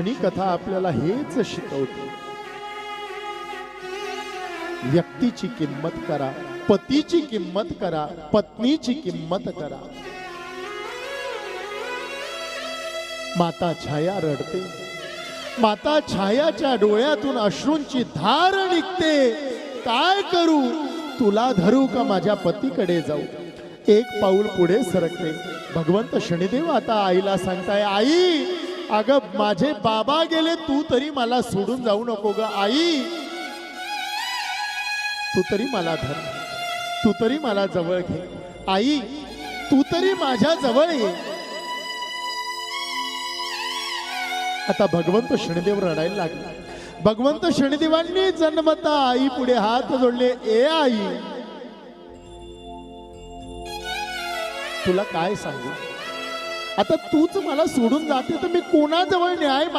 आणि कथा आपल्याला हेच शिकवते. व्यक्तीची किंमत करा पतीची किंमत करा पत्नीची किंमत करा. माता छाया रडते. माता छायाच्या डोळ्यातून अश्रूंची धार निघते. काय करू? तुला धरू का माझ्या पतीकडे जाऊ? एक पाऊल पुढे सरकते. भगवंत शनिदेव आता आईला सांगताय आई अगं माझे बाबा गेले तू तरी मला सोडून जाऊ नको ग आई. तू तरी मला धर. तू तरी मला जवळ घे. आई तू तरी माझ्या जवळ ये. आता भगवंत शनिदेव रडायला लागला. भगवंत शनिदेवांनी जन्मता आई पुढे हात जोडले ए आई तुला काय सांगू? आता तूच मला सोडून जाते तर मी कोणाजवळ न्याय माग?